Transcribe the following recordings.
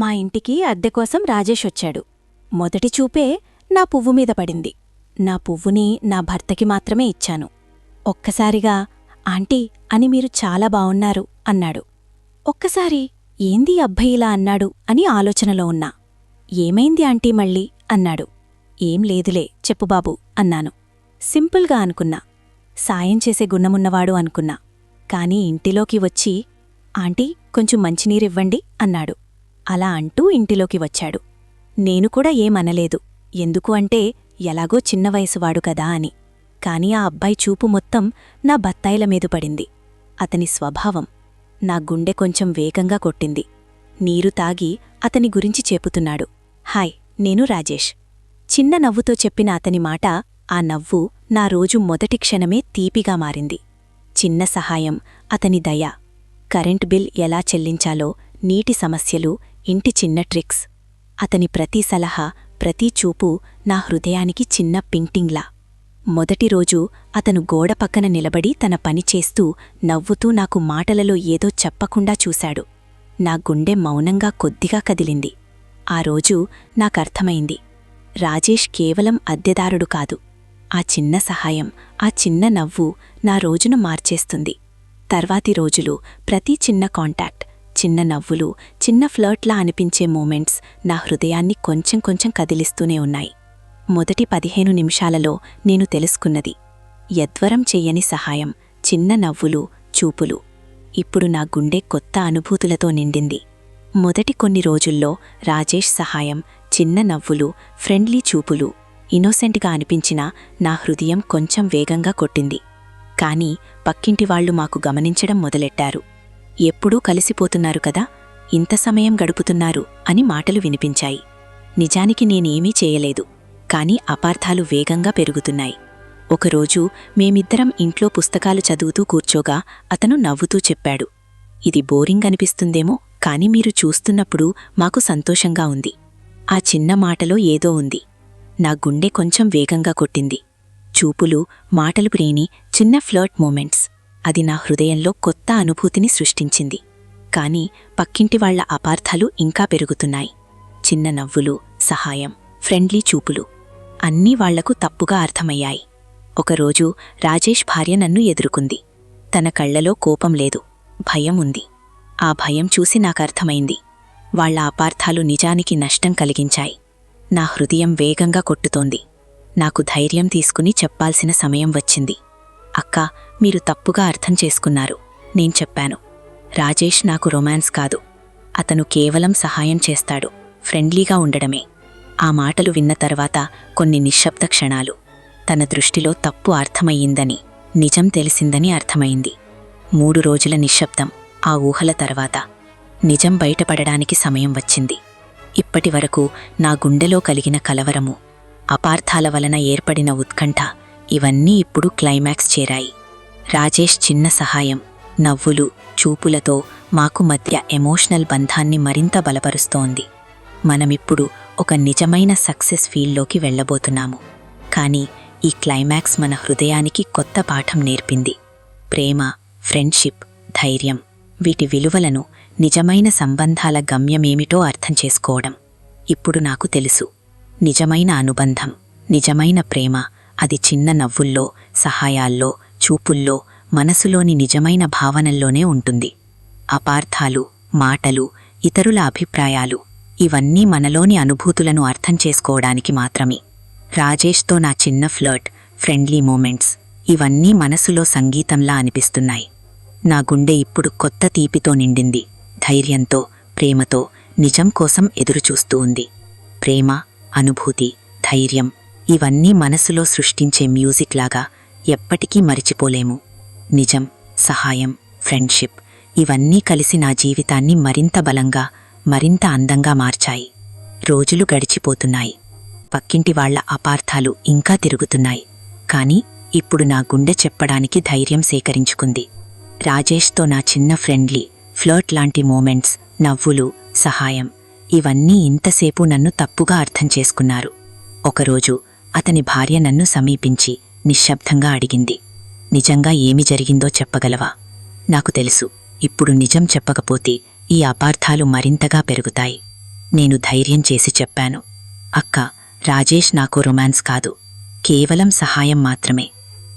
మా ఇంటికి అద్దె కోసం రాజేష్ వచ్చాడు. మొదటి చూపే నా పువ్వు మీద పడింది. నా పువ్వుని నా భర్తకి మాత్రమే ఇచ్చాను. ఒక్కసారిగా ఆంటీ అని మీరు చాలా బావున్నారు అన్నాడు. ఒక్కసారి ఏంది అబ్బయిలా అబ్బాయి ఇలా అన్నాడు అని ఆలోచనలో ఉన్నా. ఏమైంది ఆంటీ మళ్ళీ? అన్నాడు. ఏం లేదులే చెప్పు బాబు అన్నాను. సింపుల్గా అనుకున్నా. సాయం చేసే గుణమున్నవాడు అనుకున్నా. కాని ఇంటిలోకి వచ్చి ఆంటీ కొంచెం మంచినీరివ్వండి అన్నాడు. అలా అంటూ ఇంటిలోకి వచ్చాడు. నేను కూడా ఏమనలేదు. ఎందుకు అంటే ఎలాగో చిన్న వయసువాడు కదా అని. కాని ఆ అబ్బాయి చూపు మొత్తం నా బత్తాయిల మీద పడింది. అతని స్వభావం నా గుండె కొంచెం వేగంగా కొట్టింది. నీరు తాగి అతని గురించి చెప్పుతున్నాడు హాయ్ నేను రాజేష్. చిన్న నవ్వుతో చెప్పిన అతని మాట ఆ నవ్వు నా రోజు మొదటి క్షణమే తీపిగా మారింది. చిన్న సహాయం అతని దయ. కరెంట్ బిల్ ఎలా చెల్లించాలో నీటి సమస్యలు ఇంటి చిన్న ట్రిక్స్. అతని ప్రతి సలహా ప్రతి చూపు నా హృదయానికి చిన్న పింటింగ్లా. మొదటి రోజు అతను గోడ పక్కన నిలబడి తన పని చేస్తూ నవ్వుతూ నాకు మాటలలో ఏదో చెప్పకుండా చూశాడు. నా గుండె మౌనంగా కొద్దిగా కదిలింది. ఆ రోజు నాకర్థమైంది. రాజేష్ కేవలం అద్దెదారుడు కాదు. ఆ చిన్న సహాయం ఆ చిన్న నవ్వు నా రోజును మార్చేస్తుంది. తర్వాతి రోజులు ప్రతి చిన్న కాంటాక్ట్ చిన్న నవ్వులు చిన్న ఫ్లర్ట్లా అనిపించే మూమెంట్స్ నా హృదయాన్ని కొంచెం కొంచెం కదిలిస్తూనే ఉన్నాయి. మొదటి పదిహేను నిమిషాలలో నేను తెలుసుకున్నది యద్వరం చెయ్యని సహాయం చిన్న నవ్వులు చూపులు. ఇప్పుడు నా గుండె కొత్త అనుభూతులతో నిండింది. మొదటి కొన్ని రోజుల్లో రాజేష్ సహాయం చిన్న నవ్వులు ఫ్రెండ్లీ చూపులు ఇన్నోసెంట్గా అనిపించినా నా హృదయం కొంచెం వేగంగా కొట్టింది. కాని పక్కింటివాళ్ళు మాకు గమనించడం మొదలెట్టారు. ఎప్పుడూ కలిసిపోతున్నారు కదా? ఇంత సమయం గడుపుతున్నారు అని మాటలు వినిపించాయి. నిజానికి నేనేమీ చేయలేదు. కాని అపార్థాలు వేగంగా పెరుగుతున్నాయి. ఒకరోజు మేమిద్దరం ఇంట్లో పుస్తకాలు చదువుతూ కూర్చోగా అతను నవ్వుతూ చెప్పాడు. ఇది బోరింగ్ అనిపిస్తుందేమో కాని మీరు చూస్తున్నప్పుడు మాకు సంతోషంగా ఉంది. ఆ చిన్న మాటలో ఏదో ఉంది. నా గుండె కొంచెం వేగంగా కొట్టింది. చూపులు మాటలు ప్రేని చిన్న ఫ్లర్ట్ మూమెంట్స్. అది నా హృదయంలో కొత్త అనుభూతిని సృష్టించింది. కాని పక్కింటి వాళ్ళ అపార్థాలు ఇంకా పెరుగుతున్నాయి. చిన్న నవ్వులు సహాయం ఫ్రెండ్లీ చూపులు అన్నీ వాళ్ళకు తప్పుగా అర్థమయ్యాయి. ఒకరోజు రాజేష్ భార్య నన్ను ఎదుర్కొంది. తన కళ్ళలో కోపం లేదు భయం ఉంది. ఆ భయం చూసి నాకర్థమైంది. వాళ్ళ అపార్థాలు నిజానికి నష్టం కలిగించాయి. నా హృదయం వేగంగా కొట్టుతోంది. నాకు ధైర్యం తీసుకుని చెప్పాల్సిన సమయం వచ్చింది. అక్కా మీరు తప్పుగా అర్థం చేసుకున్నారు. నేను చెప్పాను. రాజేష్ నాకు రొమాన్స్ కాదు. అతను కేవలం సహాయం చేస్తాడు. ఫ్రెండ్లీగా ఉండడమే. ఆ మాటలు విన్న తర్వాత కొన్ని నిశ్శబ్ద క్షణాలు. తన దృష్టిలో తప్పు అర్థమయ్యిందని నిజం తెలిసిందని అర్థమైంది. మూడు రోజుల నిశ్శబ్దం ఆ ఊహల తర్వాత. నిజం బయటపడడానికి సమయం వచ్చింది. ఇప్పటివరకు నా గుండెలో కలిగిన కలవరము అపార్థాల వలన ఏర్పడిన ఉత్కంఠ ఇవన్నీ ఇప్పుడు క్లైమాక్స్ చేరాయి. రాజేష్ చిన్న సహాయం నవ్వులు చూపులతో మాకు మధ్య ఎమోషనల్ బంధాన్ని మరింత బలపరుస్తోంది. మనమిప్పుడు ఒక నిజమైన సక్సెస్ ఫీల్డ్లోకి వెళ్ళబోతున్నాము. కానీ ఈ క్లైమాక్స్ మన హృదయానికి కొత్త పాఠం నేర్పింది. ప్రేమ ఫ్రెండ్షిప్ ధైర్యం వీటి విలువలను నిజమైన సంబంధాల గమ్యమేమిటో అర్థం చేసుకోవడం. ఇప్పుడు నాకు తెలుసు. నిజమైన అనుబంధం నిజమైన ప్రేమ అది చిన్న నవ్వుల్లో సహాయాల్లో చూపుల్లో మనసులోని నిజమైన భావనల్లోనే ఉంటుంది. అపార్థాలు మాటలు ఇతరుల అభిప్రాయాలు ఇవన్నీ మనలోని అనుభూతులను అర్థం చేసుకోవడానికి మాత్రమే. రాజేష్తో నా చిన్న ఫ్లర్ట్ ఫ్రెండ్లీ మూమెంట్స్ ఇవన్నీ మనసులో సంగీతంలా అనిపిస్తున్నాయి. నా గుండె ఇప్పుడు కొత్త తీపితో నిండింది. ధైర్యంతో ప్రేమతో నిజం కోసం ఎదురుచూస్తూ ఉంది. ప్రేమ అనుభూతి ధైర్యం ఇవన్నీ మనసులో సృష్టించే మ్యూజిక్ లాగా ఎప్పటికీ మరిచిపోలేము. నిజం సహాయం ఫ్రెండ్షిప్ ఇవన్నీ కలిసి నా జీవితాన్ని మరింత బలంగా మరింత అందంగా మార్చాయి. రోజులు గడిచిపోతున్నాయి. పక్కింటి వాళ్ళ అపార్థాలు ఇంకా తిరుగుతున్నాయి. కాని ఇప్పుడు నా గుండె చెప్పడానికి ధైర్యం సేకరించుకుంది. రాజేష్తో నా చిన్న ఫ్రెండ్లీ ఫ్లర్ట్ లాంటి మూమెంట్స్ నవ్వులు సహాయం ఇవన్నీ ఇంతసేపు నన్ను తప్పుగా అర్థం చేసుకున్నారు. ఒకరోజు అతని భార్య నన్ను సమీపించి నిశ్శబ్దంగా అడిగింది. నిజంగా ఏమి జరిగిందో చెప్పగలవా? నాకు తెలుసు. ఇప్పుడు నిజం చెప్పకపోతే ఈ అపార్థాలు మరింతగా పెరుగుతాయి. నేను ధైర్యం చేసి చెప్పాను. అక్క రాజేష్ నాకు రొమాన్స్ కాదు. కేవలం సహాయం మాత్రమే.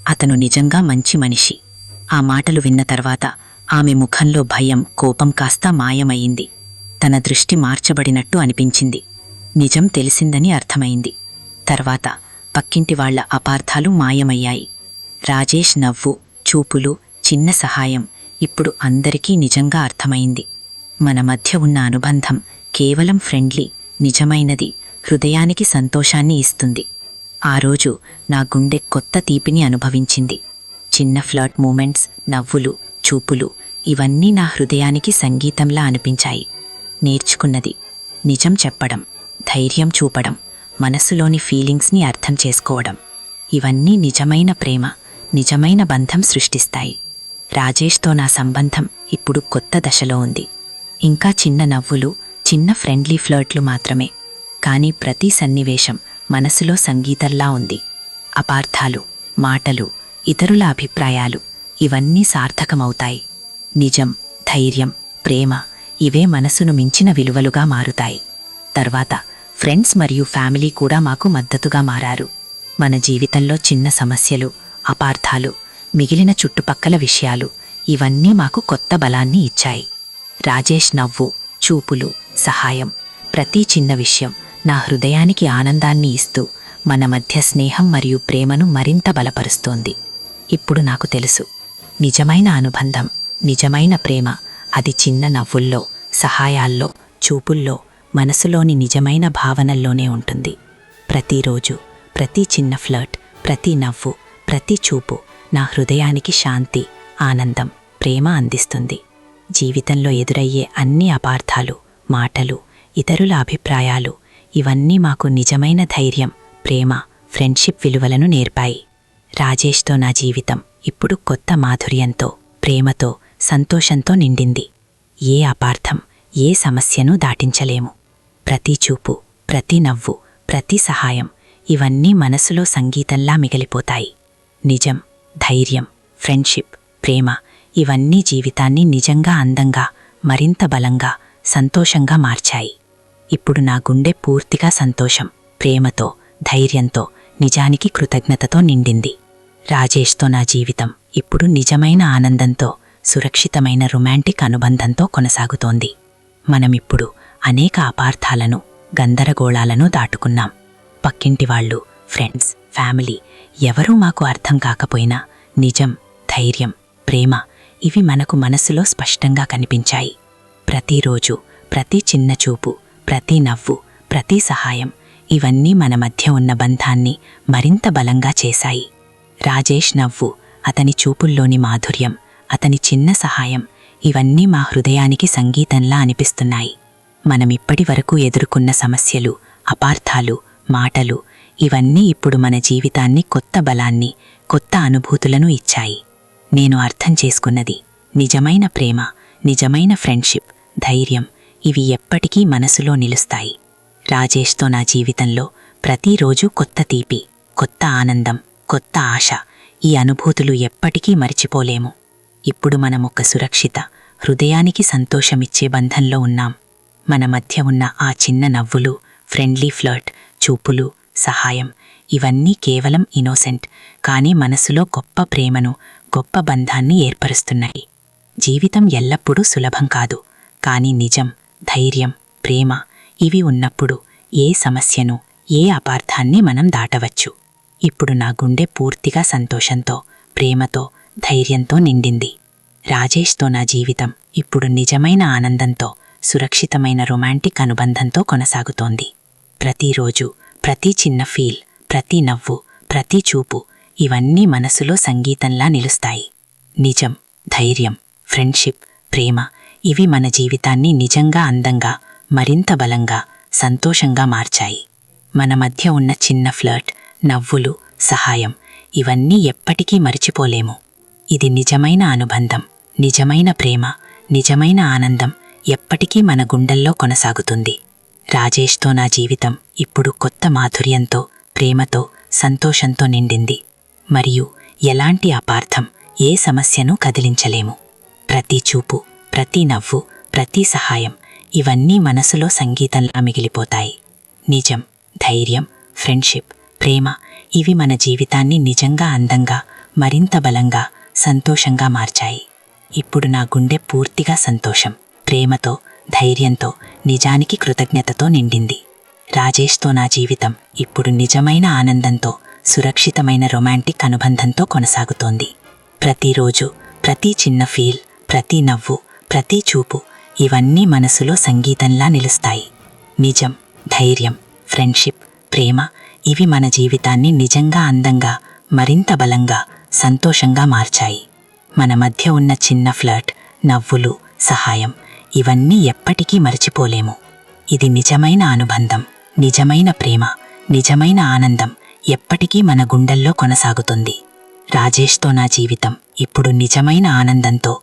అతను నిజంగా మంచి మనిషి. ఆ మాటలు విన్న తర్వాత ఆమె ముఖంలో భయం కోపం కాస్త మాయమయ్యింది. తన దృష్టి మార్చబడినట్టు అనిపించింది. నిజం తెలిసిందని అర్థమైంది. తర్వాత పక్కింటి వాళ్ళ అపార్థాలు మాయమయ్యాయి. రాజేష్ నవ్వు చూపులు చిన్న సహాయం ఇప్పుడు అందరికీ నిజంగా అర్థమైంది. మన మధ్య ఉన్న అనుబంధం కేవలం ఫ్రెండ్లీ నిజమైనది హృదయానికి సంతోషాన్ని ఇస్తుంది. ఆ రోజు నా గుండె కొత్త తీపిని అనుభవించింది. చిన్న ఫ్లర్ట్ మూమెంట్స్ నవ్వులు చూపులు ఇవన్నీ నా హృదయానికి సంగీతంలా అనిపించాయి. నేర్చుకున్నది నిజం చెప్పడం ధైర్యం చూపడం మనసులోని ఫీలింగ్స్ని అర్థం చేసుకోవడం. ఇవన్నీ నిజమైన ప్రేమ నిజమైన బంధం సృష్టిస్తాయి. రాజేష్తో నా సంబంధం ఇప్పుడు కొత్త దశలో ఉంది. ఇంకా చిన్న నవ్వులు చిన్న ఫ్రెండ్లీ ఫ్లర్ట్లు మాత్రమే. కానీ ప్రతి సన్నివేశం మనసులో సంగీతంలా ఉంది. అపార్థాలు మాటలు ఇతరుల అభిప్రాయాలు ఇవన్నీ సార్థకమవుతాయి. నిజం ధైర్యం ప్రేమ ఇవే మనసును మించిన విలువలుగా మారుతాయి. తర్వాత ఫ్రెండ్స్ మరియు ఫ్యామిలీ కూడా మాకు మద్దతుగా మారారు. మన జీవితంలో చిన్న సమస్యలు అపార్థాలు మిగిలిన చుట్టుపక్కల విషయాలు ఇవన్నీ మాకు కొత్త బలాన్ని ఇచ్చాయి. రాజేష్ నవ్వు చూపులు సహాయం ప్రతి చిన్న విషయం నా హృదయానికి ఆనందాన్ని ఇస్తూ మన మధ్య స్నేహం మరియు ప్రేమను మరింత బలపరుస్తోంది. ఇప్పుడు నాకు తెలుసు నిజమైన అనుబంధం నిజమైన ప్రేమ అది చిన్న నవ్వుల్లో సహాయాల్లో చూపుల్లో మనసులోని నిజమైన భావనల్లోనే ఉంటుంది. ప్రతిరోజు ప్రతి చిన్న ఫ్లర్ట్ ప్రతి నవ్వు ప్రతి చూపు నా హృదయానికి శాంతి ఆనందం ప్రేమ అందిస్తుంది. జీవితంలో ఎదురయ్యే అన్ని అపార్థాలు మాటలు ఇతరుల అభిప్రాయాలు ఇవన్నీ మాకు నిజమైన ధైర్యం ప్రేమ ఫ్రెండ్షిప్ విలువలను నేర్పాయి. రాజేష్తో నా జీవితం ఇప్పుడు కొత్త మాధుర్యంతో ప్రేమతో సంతోషంతో నిండింది. ఏ అపార్థం ఏ సమస్యను దాటించలేము. ప్రతి చూపు ప్రతి నవ్వు ప్రతి సహాయం ఇవన్నీ మనసులో సంగీతంలా మిగిలిపోతాయి. నిజం ధైర్యం ఫ్రెండ్షిప్ ప్రేమ ఇవన్నీ జీవితాన్ని నిజంగా అందంగా మరింత బలంగా సంతోషంగా మార్చాయి. ఇప్పుడు నా గుండె పూర్తిగా సంతోషం ప్రేమతో ధైర్యంతో నిజానికి కృతజ్ఞతతో నిండింది. రాజేష్తో నా జీవితం ఇప్పుడు నిజమైన ఆనందంతో సురక్షితమైన రొమాంటిక్ అనుబంధంతో కొనసాగుతోంది. మనమిప్పుడు అనేక అపార్థాలను గందరగోళాలను దాటుకున్నాం. పక్కింటి వాళ్ళు ఫ్రెండ్స్ ఫ్యామిలీ ఎవరూ మాకు అర్థం కాకపోయినా నిజం ధైర్యం ప్రేమ ఇవి మనకు మనసులో స్పష్టంగా కనిపించాయి. ప్రతిరోజు ప్రతి చిన్న చూపు ప్రతి నవ్వు ప్రతి సహాయం ఇవన్నీ మన మధ్య ఉన్న బంధాన్ని మరింత బలంగా చేశాయి. రాజేష్ నవ్వు అతని చూపుల్లోని మాధుర్యం అతని చిన్న సహాయం ఇవన్నీ మా హృదయానికి సంగీతంలా అనిపిస్తున్నాయి. మనమిప్పటి వరకు ఎదుర్కొన్న సమస్యలు అపార్థాలు మాటలు ఇవన్నీ ఇప్పుడు మన జీవితాన్ని కొత్త బలాన్ని కొత్త అనుభూతులను ఇచ్చాయి. నేను అర్థం చేసుకున్నది నిజమైన ప్రేమ నిజమైన ఫ్రెండ్షిప్ ధైర్యం ఇవి ఎప్పటికీ మనసులో నిలుస్తాయి. రాజేష్తో నా జీవితంలో ప్రతిరోజు కొత్త తీపి కొత్త ఆనందం కొత్త ఆశ ఈ అనుభూతులు ఎప్పటికీ మరిచిపోలేము. ఇప్పుడు మనం ఒక సురక్షిత హృదయానికి సంతోషమిచ్చే బంధంలో ఉన్నాం. మన మధ్య ఉన్న ఆ చిన్న నవ్వులు ఫ్రెండ్లీ ఫ్లర్ట్ చూపులు సహాయం ఇవన్నీ కేవలం ఇనోసెంట్ కానీ మనసులో గొప్ప ప్రేమను గొప్ప బంధాన్ని ఏర్పరుస్తున్నాయి. జీవితం ఎల్లప్పుడూ సులభం కాదు కానీ నిజం ధైర్యం ప్రేమ ఇవి ఉన్నప్పుడు ఏ సమస్యను ఏ అపార్థాన్ని మనం దాటవచ్చు. ఇప్పుడు నా గుండె పూర్తిగా సంతోషంతో ప్రేమతో ధైర్యంతో నిండింది. రాజేష్తో నా జీవితం ఇప్పుడు నిజమైన ఆనందంతో సురక్షితమైన రొమాంటిక్ అనుబంధంతో కొనసాగుతోంది. ప్రతిరోజు ప్రతి చిన్న ఫీల్ ప్రతి నవ్వు ప్రతి చూపు ఇవన్నీ మనసులో సంగీతంలా నిలుస్తాయి. నిజం ధైర్యం ఫ్రెండ్షిప్ ప్రేమ ఇవి మన జీవితాన్ని నిజంగా అందంగా మరింత బలంగా సంతోషంగా మార్చాయి. మన మధ్య ఉన్న చిన్న ఫ్లర్ట్ నవ్వులు సహాయం ఇవన్నీ ఎప్పటికీ మరిచిపోలేము. ఇది నిజమైన అనుబంధం నిజమైన ప్రేమ నిజమైన ఆనందం ఎప్పటికీ మన గుండెల్లో కొనసాగుతుంది. రాజేష్తో నా జీవితం ఇప్పుడు కొత్త మాధుర్యంతో ప్రేమతో సంతోషంతో నిండింది. మరియు ఎలాంటి అపార్థం ఏ సమస్యను కదిలించలేము. ప్రతి చూపు ప్రతి నవ్వు ప్రతి సహాయం ఇవన్నీ మనసులో సంగీతంలా మిగిలిపోతాయి. నిజం ధైర్యం ఫ్రెండ్షిప్ ప్రేమ ఇవి మన జీవితాన్ని నిజంగా అందంగా మరింత బలంగా సంతోషంగా మార్చాయి. ఇప్పుడు నా గుండె పూర్తిగా సంతోషం. ప్రేమతో ధైర్యంతో నిజానికి కృతజ్ఞతతో నిండింది. రాజేష్తో నా జీవితం ఇప్పుడు నిజమైన ఆనందంతో సురక్షితమైన రొమాంటిక్ అనుబంధంతో కొనసాగుతోంది. ప్రతిరోజు ప్రతి చిన్న ఫీల్ ప్రతి నవ్వు ప్రతి చూపు ఇవన్నీ మనసులో సంగీతంలా నిలుస్తాయి. నిజం ధైర్యం ఫ్రెండ్షిప్ ప్రేమ ఇవి మన జీవితాన్ని నిజంగా అందంగా మరింత బలంగా సంతోషంగా మార్చాయి. మన మధ్య ఉన్న చిన్న ఫ్లర్ట్ నవ్వులు సహాయం ఇవన్నీ ఎప్పటికీ మరచిపోలేము. ఇది నిజమైన అనుబంధం నిజమైన ప్రేమ నిజమైన ఆనందం ఎప్పటికీ మన గుండెల్లో కొనసాగుతుంది. రాజేష్తో నా జీవితం ఇప్పుడు నిజమైన ఆనందంతో